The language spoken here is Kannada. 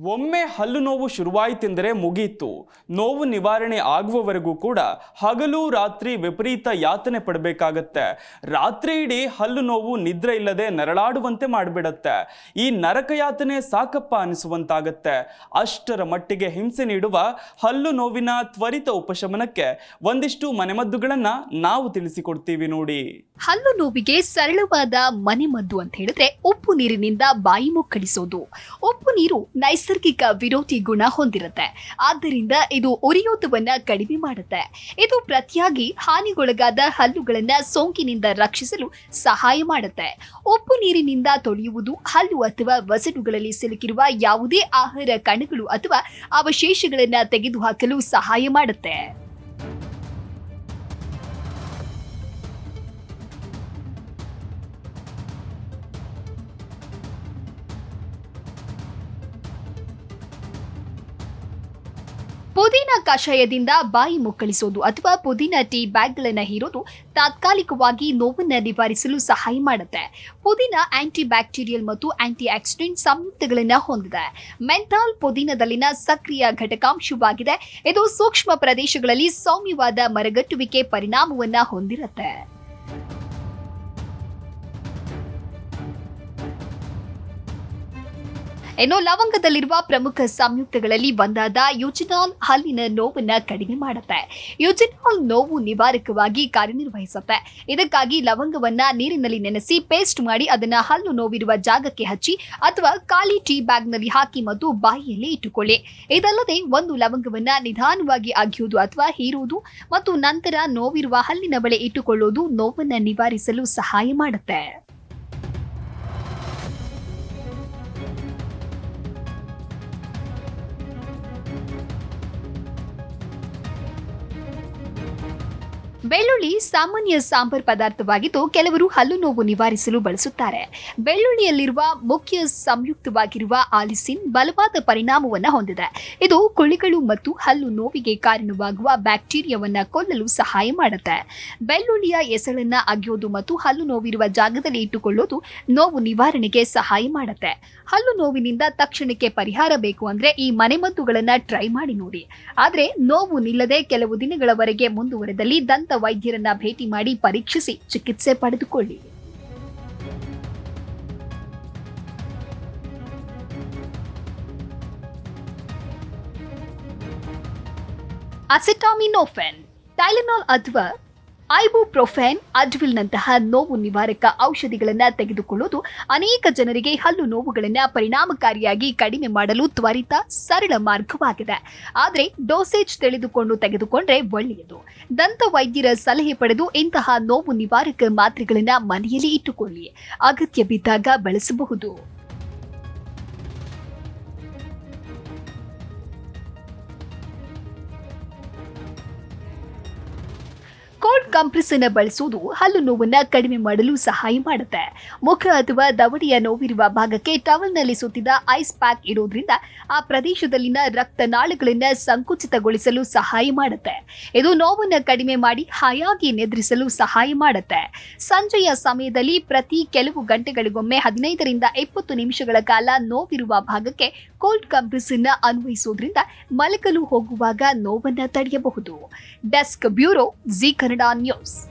ಒಮ್ಮೆ ಹಲ್ಲು ನೋವು ಶುರುವಾಯಿತೆಂದರೆ ಮುಗಿಯಿತು ನೋವು ನಿವಾರಣೆ ಆಗುವವರೆಗೂ ಕೂಡ ಹಗಲು ರಾತ್ರಿ ವಿಪರೀತ ಯಾತನೆ ಪಡಬೇಕಾಗತ್ತೆ. ರಾತ್ರಿ ಇಡೀ ಹಲ್ಲು ನೋವು ನಿದ್ರೆ ಇಲ್ಲದೆ ನರಳಾಡುವಂತೆ ಮಾಡಿಬಿಡತ್ತೆ. ಈ ನರಕ ಯಾತನೆ ಸಾಕಪ್ಪ ಅನಿಸುವಂತಾಗತ್ತೆ. ಅಷ್ಟರ ಮಟ್ಟಿಗೆ ಹಿಂಸೆ ನೀಡುವ ಹಲ್ಲು ನೋವಿನ ತ್ವರಿತ ಉಪಶಮನಕ್ಕೆ ಒಂದಿಷ್ಟು ಮನೆಮದ್ದುಗಳನ್ನು ನಾವು ತಿಳಿಸಿಕೊಡ್ತೀವಿ ನೋಡಿ. ಹಲ್ಲು ನೋವಿಗೆ ಸರಳವಾದ ಮನೆಮದ್ದು ಅಂತ ಹೇಳಿದ್ರೆ ಉಪ್ಪು ನೀರಿನಿಂದ ಬಾಯಿ ಮುಕ್ಕಳಿಸೋದು. ಉಪ್ಪು ನೀರು ನೈಸರ್ಗಿಕ ವಿರೋಧಿ ಗುಣ ಹೊಂದಿರುತ್ತೆ. ಆದ್ದರಿಂದ ಇದು ಉರಿಯೂತವನ್ನ ಕಡಿಮೆ ಮಾಡುತ್ತೆ. ಇದು ಪ್ರತಿಯಾಗಿ ಹಾನಿಗೊಳಗಾದ ಹಲ್ಲುಗಳನ್ನ ಸೋಂಕಿನಿಂದ ರಕ್ಷಿಸಲು ಸಹಾಯ ಮಾಡುತ್ತೆ. ಉಪ್ಪು ನೀರಿನಿಂದ ತೊಳೆಯುವುದು, ಹಲ್ಲು ಅಥವಾ ವಸಡುಗಳಲ್ಲಿ ಸಿಲುಕಿರುವ ಯಾವುದೇ ಆಹಾರ ಕಣಗಳು ಅಥವಾ ಅವಶೇಷಗಳನ್ನ ತೆಗೆದುಹಾಕಲು ಸಹಾಯ ಮಾಡುತ್ತೆ. ಪುದೀನ ಕಷಾಯದಿಂದ ಬಾಯಿ ಮುಕ್ಕಳಿಸೋದು ಅಥವಾ ಪುದೀನ ಟೀ ಬ್ಯಾಗ್ಗಳನ್ನು ಹೀರೋದು ತಾತ್ಕಾಲಿಕವಾಗಿ ನೋವನ್ನು ನಿವಾರಿಸಲು ಸಹಾಯ ಮಾಡುತ್ತೆ. ಪುದೀನ ಆಂಟಿ ಬ್ಯಾಕ್ಟೀರಿಯಲ್ ಮತ್ತು ಆಂಟಿ ಆಕ್ಸಿಡೆಂಟ್ ಸಂಯುಕ್ತಗಳನ್ನು ಹೊಂದಿದೆ. ಮೆಂಥಾಲ್ ಪುದೀನದಲ್ಲಿನ ಸಕ್ರಿಯ ಘಟಕಾಂಶವಾಗಿದೆ. ಇದು ಸೂಕ್ಷ್ಮ ಪ್ರದೇಶಗಳಲ್ಲಿ ಸೌಮ್ಯವಾದ ಮರಗಟ್ಟುವಿಕೆ ಪರಿಣಾಮವನ್ನು ಹೊಂದಿರುತ್ತೆ. ಇನ್ನು ಲವಂಗದಲ್ಲಿರುವ ಪ್ರಮುಖ ಸಂಯುಕ್ತಗಳಲ್ಲಿ ಒಂದಾದ ಯುಜಿನಾಲ್ ಹಲ್ಲಿನ ನೋವನ್ನ ಕಡಿಮೆ ಮಾಡುತ್ತೆ. ಯುಜಿನಾಲ್ ನೋವು ನಿವಾರಕವಾಗಿ ಕಾರ್ಯನಿರ್ವಹಿಸುತ್ತೆ. ಇದಕ್ಕಾಗಿ ಲವಂಗವನ್ನ ನೀರಿನಲ್ಲಿ ನೆನೆಸಿ ಪೇಸ್ಟ್ ಮಾಡಿ ಅದನ್ನ ಹಲ್ಲು ನೋವಿರುವ ಜಾಗಕ್ಕೆ ಹಚ್ಚಿ ಅಥವಾ ಖಾಲಿ ಟೀ ಬ್ಯಾಗ್ನಲ್ಲಿ ಹಾಕಿ ಮತ್ತು ಬಾಯಿಯಲ್ಲಿ ಇಟ್ಟುಕೊಳ್ಳಿ. ಇದಲ್ಲದೆ ಒಂದು ಲವಂಗವನ್ನ ನಿಧಾನವಾಗಿ ಅಗಿಯುವುದು ಅಥವಾ ಹೀರುವುದು ಮತ್ತು ನಂತರ ನೋವಿರುವ ಹಲ್ಲಿನ ಬಳಿ ಇಟ್ಟುಕೊಳ್ಳುವುದು ನೋವನ್ನು ನಿವಾರಿಸಲು ಸಹಾಯ ಮಾಡುತ್ತೆ. ಬೆಳ್ಳುಳ್ಳಿ ಸಾಮಾನ್ಯ ಸಾಂಬಾರ್ ಪದಾರ್ಥವಾಗಿದ್ದು ಕೆಲವರು ಹಲ್ಲು ನೋವು ನಿವಾರಿಸಲು ಬಳಸುತ್ತಾರೆ. ಬೆಳ್ಳುಳ್ಳಿಯಲ್ಲಿರುವ ಮುಖ್ಯ ಸಂಯುಕ್ತವಾಗಿರುವ ಆಲಿಸಿನ್ ಬಲವಾದ ಪರಿಣಾಮವನ್ನು ಹೊಂದಿದೆ. ಇದು ಕುಳಿಗಳು ಮತ್ತು ಹಲ್ಲು ನೋವಿಗೆ ಕಾರಣವಾಗುವ ಬ್ಯಾಕ್ಟೀರಿಯಾವನ್ನು ಕೊಲ್ಲಲು ಸಹಾಯ ಮಾಡುತ್ತೆ. ಬೆಳ್ಳುಳ್ಳಿಯ ಎಸಳನ್ನ ಅಗಿಯೋದು ಮತ್ತು ಹಲ್ಲು ನೋವಿರುವ ಜಾಗದಲ್ಲಿ ಇಟ್ಟುಕೊಳ್ಳೋದು ನೋವು ನಿವಾರಣೆಗೆ ಸಹಾಯ ಮಾಡುತ್ತೆ. ಹಲ್ಲು ನೋವಿನಿಂದ ತಕ್ಷಣಕ್ಕೆ ಪರಿಹಾರ ಬೇಕು ಅಂದ್ರೆ ಈ ಮನೆಮದ್ದುಗಳನ್ನ ಟ್ರೈ ಮಾಡಿ ನೋಡಿ. ಆದ್ರೆ ನೋವು ನಿಲ್ಲದೆ ಕೆಲವು ದಿನಗಳವರೆಗೆ ಮುಂದುವರೆದಲ್ಲಿ ದಂತ ವೈದ್ಯರನ್ನ ಭೇಟಿ ಮಾಡಿ ಪರೀಕ್ಷಿಸಿ ಚಿಕಿತ್ಸೆ ಪಡೆದುಕೊಳ್ಳಿ. ಅಸಿಟಾಮಿನೋಫೆನ್ ಟೈಲನಾಲ್ ಅಥವಾ ಐಬುಪ್ರೊಫೆನ್ ಅಡ್ವಿಲ್ನಂತಹ ನೋವು ನಿವಾರಕ ಔಷಧಿಗಳನ್ನು ತೆಗೆದುಕೊಳ್ಳುವುದು ಅನೇಕ ಜನರಿಗೆ ಹಲ್ಲು ನೋವುಗಳನ್ನು ಪರಿಣಾಮಕಾರಿಯಾಗಿ ಕಡಿಮೆ ಮಾಡಲು ತ್ವರಿತ, ಸರಳ ಮಾರ್ಗವಾಗಿದೆ. ಆದರೆ ಡೋಸೇಜ್ ತಿಳಿದುಕೊಂಡು ತೆಗೆದುಕೊಂಡ್ರೆ ಒಳ್ಳೆಯದು. ದಂತ ವೈದ್ಯರ ಸಲಹೆ ಪಡೆದು ಇಂತಹ ನೋವು ನಿವಾರಕ ಮಾತ್ರೆಗಳನ್ನು ಮನೆಯಲ್ಲಿ ಇಟ್ಟುಕೊಳ್ಳಿ. ಅಗತ್ಯ ಬಿದ್ದಾಗ ಬಳಸಬಹುದು. ಕಂಪ್ರೆಸ್ ಅನ್ನು ಬಳಸುವುದು ಹಲ್ಲು ನೋವನ್ನ ಕಡಿಮೆ ಮಾಡಲು ಸಹಾಯ ಮಾಡುತ್ತೆ. ಮುಖ ಅಥವಾ ದವಡಿಯ ನೋವಿರುವ ಭಾಗಕ್ಕೆ ಟವಲ್ನಲ್ಲಿ ಸುತ್ತಿದ ಐಸ್ ಪ್ಯಾಕ್ ಇರೋದ್ರಿಂದ ಆ ಪ್ರದೇಶದಲ್ಲಿನ ರಕ್ತನಾಳಗಳನ್ನ ಸಂಕುಚಿತಗೊಳಿಸಲು ಸಹಾಯ ಮಾಡುತ್ತೆ. ಇದು ನೋವನ್ನ ಕಡಿಮೆ ಮಾಡಿ ಹಾಯಾಗಿ ನಿದ್ರಿಸಲು ಸಹಾಯ ಮಾಡುತ್ತೆ. ಸಂಜೆಯ ಸಮಯದಲ್ಲಿ ಪ್ರತಿ ಕೆಲವು ಗಂಟೆಗಳಿಗೊಮ್ಮೆ ಹದಿನೈದರಿಂದ ಇಪ್ಪತ್ತು ನಿಮಿಷಗಳ ಕಾಲ ನೋವಿರುವ ಭಾಗಕ್ಕೆ ಕೋಲ್ಡ್ ಕಂಪ್ರೆಸ್ ಅನ್ನ ಅನ್ವಯಿಸುವುದರಿಂದ ಮಲಗಲು ಹೋಗುವಾಗ ನೋವನ್ನು ತಡೆಯಬಹುದು. Desk bureau Zee Kannada Yours.